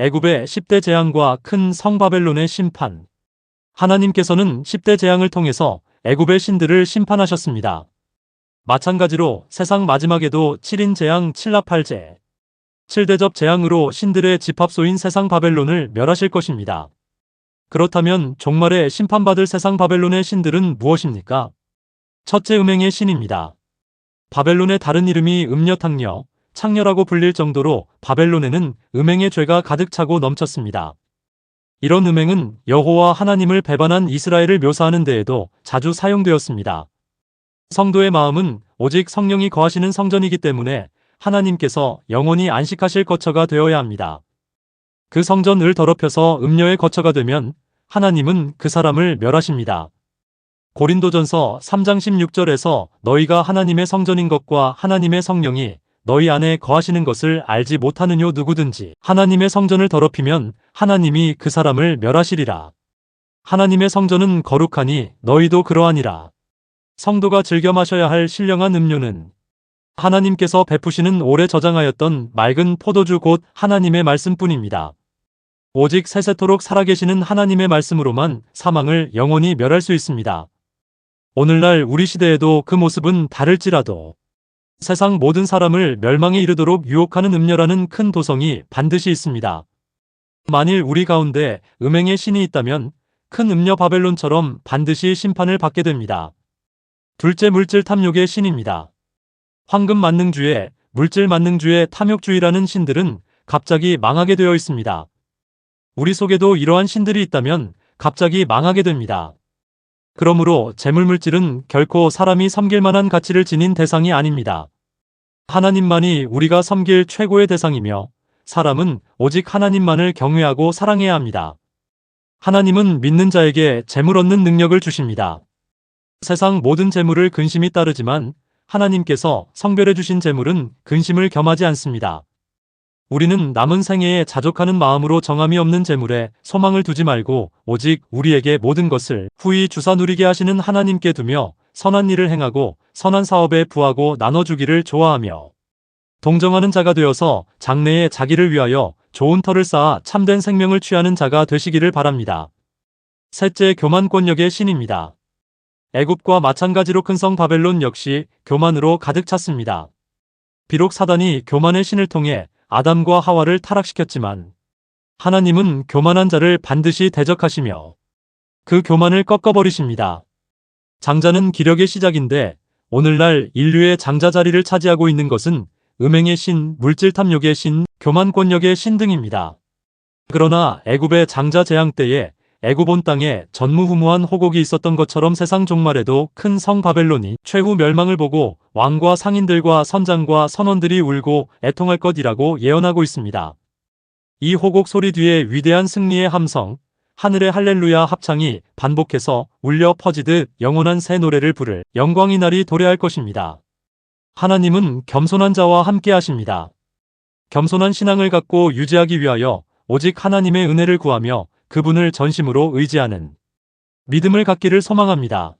애굽의 10대 재앙과 큰 성 바벨론의 심판. 하나님께서는 10대 재앙을 통해서 애굽의 신들을 심판하셨습니다. 마찬가지로 세상 마지막에도 7인 재앙 7나팔제, 7대접 재앙으로 신들의 집합소인 세상 바벨론을 멸하실 것입니다. 그렇다면 종말에 심판받을 세상 바벨론의 신들은 무엇입니까? 첫째 음행의 신입니다. 바벨론의 다른 이름이 음녀탕녀, 창녀라고 불릴 정도로 바벨론에는 음행의 죄가 가득 차고 넘쳤습니다. 이런 음행은 여호와 하나님을 배반한 이스라엘을 묘사하는 데에도 자주 사용되었습니다. 성도의 마음은 오직 성령이 거하시는 성전이기 때문에 하나님께서 영원히 안식하실 거처가 되어야 합니다. 그 성전을 더럽혀서 음녀의 거처가 되면 하나님은 그 사람을 멸하십니다. 고린도전서 3장 16절에서 너희가 하나님의 성전인 것과 하나님의 성령이 너희 안에 거하시는 것을 알지 못하느뇨 누구든지 하나님의 성전을 더럽히면 하나님이 그 사람을 멸하시리라. 하나님의 성전은 거룩하니 너희도 그러하니라. 성도가 즐겨 마셔야 할 신령한 음료는 하나님께서 베푸시는 오래 저장하였던 맑은 포도주 곧 하나님의 말씀뿐입니다. 오직 세세토록 살아계시는 하나님의 말씀으로만 사망을 영원히 멸할 수 있습니다. 오늘날 우리 시대에도 그 모습은 다를지라도 세상 모든 사람을 멸망에 이르도록 유혹하는 음녀라는 큰 도성이 반드시 있습니다. 만일 우리 가운데 음행의 신이 있다면 큰 음녀 바벨론처럼 반드시 심판을 받게 됩니다. 둘째 물질 탐욕의 신입니다. 황금 만능주의, 물질 만능주의 탐욕주의라는 신들은 갑자기 망하게 되어 있습니다. 우리 속에도 이러한 신들이 있다면 갑자기 망하게 됩니다. 그러므로 재물물질은 결코 사람이 섬길 만한 가치를 지닌 대상이 아닙니다. 하나님만이 우리가 섬길 최고의 대상이며 사람은 오직 하나님만을 경외하고 사랑해야 합니다. 하나님은 믿는 자에게 재물 얻는 능력을 주십니다. 세상 모든 재물을 근심이 따르지만 하나님께서 성별해 주신 재물은 근심을 겸하지 않습니다. 우리는 남은 생애에 자족하는 마음으로 정함이 없는 재물에 소망을 두지 말고 오직 우리에게 모든 것을 후히 주사 누리게 하시는 하나님께 두며 선한 일을 행하고 선한 사업에 부하고 나눠주기를 좋아하며 동정하는 자가 되어서 장래에 자기를 위하여 좋은 터를 쌓아 참된 생명을 취하는 자가 되시기를 바랍니다. 셋째 교만 권력의 신입니다. 애굽과 마찬가지로 큰 성 바벨론 역시 교만으로 가득 찼습니다. 비록 사단이 교만의 신을 통해 아담과 하와를 타락시켰지만 하나님은 교만한 자를 반드시 대적하시며 그 교만을 꺾어버리십니다. 장자는 기력의 시작인데 오늘날 인류의 장자 자리를 차지하고 있는 것은 음행의 신, 물질 탐욕의 신, 교만권력의 신 등입니다. 그러나 애굽의 장자 재앙 때에 애굽 온 땅에 전무후무한 호곡이 있었던 것처럼 세상 종말에도 큰 성 바벨론이 최후 멸망을 보고 왕과 상인들과 선장과 선원들이 울고 애통할 것이라고 예언하고 있습니다. 이 호곡 소리 뒤에 위대한 승리의 함성, 하늘의 할렐루야 합창이 반복해서 울려 퍼지듯 영원한 새 노래를 부를 영광의 날이 도래할 것입니다. 하나님은 겸손한 자와 함께 하십니다. 겸손한 신앙을 갖고 유지하기 위하여 오직 하나님의 은혜를 구하며 그분을 전심으로 의지하는 믿음을 갖기를 소망합니다.